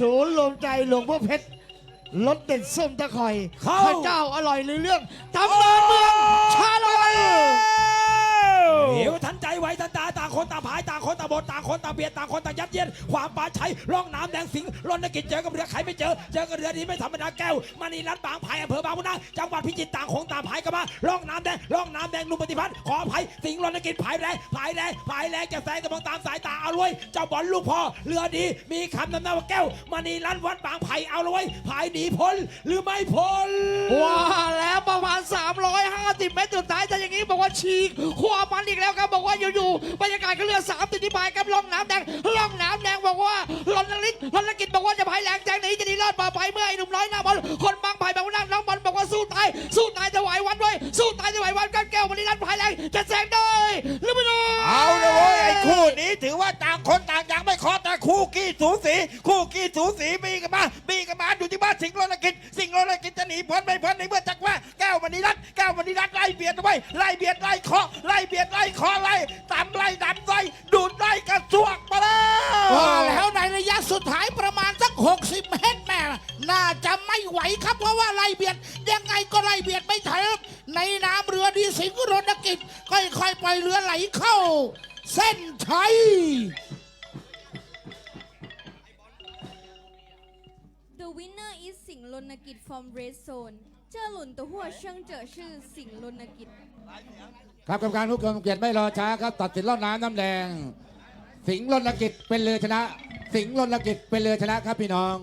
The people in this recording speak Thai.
ศูนย์รวมใจหลวงพ่อเพชรรสเด็ดส้มตะคอยเข้าข้าวเจ้าอร่อยหรือเรื่องตำนานเมืองช ตาต่างคนต่างพายต่างคนต่างบดต่างคนต่างเบียดต่างคนต่างยัดเยียดความปราชัยร่องน้ำแดงสิงห์รณกิจเจอกับเรือใครไม่เจอ เจอกับเรือนี้ไม่ธรรมดาแก้วมานีรัตน์บางไผ่อำเภอบางพุนาจังหวัดพิจิตรต่างคงต่างพายกันมาร่องน้ำแดงร่องน้ำแดงลุมปฏิพัฒน์ขออภัยสิงห์รณกิจพายแรงพายแรงพายแรงจะแซงต่มองตามสายตาเอาเลยเจ้าบอลลูกพ่อเรือดีมีคำนำหน้าว่าแก้วมานีรัตน์วัดบางไผ่เอาเลยพายหนีพ้นหรือไม่พ้นว่า 350เมตรสุดท้ายแต่อย่างนี้บอกว่าฉีกความมันอีกแล้วครับบอกว่าอยู่ๆบรรยากาศก็เรือสามติดที่พายกับล่องน้ำแดงล่องน้ำแดงบอกว่าลนลิศลนกิจบอกว่าจะพายแรงแจงหนีจะหนีรอดปลอดภัยเมื่อไอ้หนุ่มน้อยหน้าบอลคนบางพายแบบว่านั่งน้องบอลบอกว่าสู้ตายสู้ตายจะไหววันด้วยสู้ตายจะไหววันกันแก้ววันนี้รันพายแรงจะแซงได้หรือไม่ได้เอาเลยเว้ยไอ้คู่นี้ถือว่าต่างคนต่างยังไม่เคอแต่คู่กี้สูสีคู่กี้สูสีมีกันมามีกันมาอยู่ที่บ้านสิงห์โรนกิจสิงห์โรนกิจจะหนีพ้นไม่พ้นในเมื่อ เบียดเอาไว้ไล่เบียดไล่เคาะไล่เบียดไล่เคาะไล่ตามไล่ดันไล่ดูดไล่กระซวกมาแล้วว่าแล้วในระยะสุดท้ายประมาณสัก 60 เมตรแม่น่าจะไม่ไหวครับเพราะว่าไล่เบียด ยังไงก็ไล่เบียดไม่ทันในน้ำเรือดีสิงห์รณกิจค่อยๆปล่อยเรือไหลเข้า เส้นชัย The winner is สิงห์รณกิจ from red zone เจ้าหลุนตัวหัวเชิงเจอชื่อสิงห์ลนกิจ ครับกรรมการผู้ทรงเกียรติไม่รอช้าครับ ตัดสินรอดน้ำน้ำแดง สิงห์รนกิจเป็นเรือชนะ สิงห์รนกิจเป็นเรือชนะครับพี่น้อง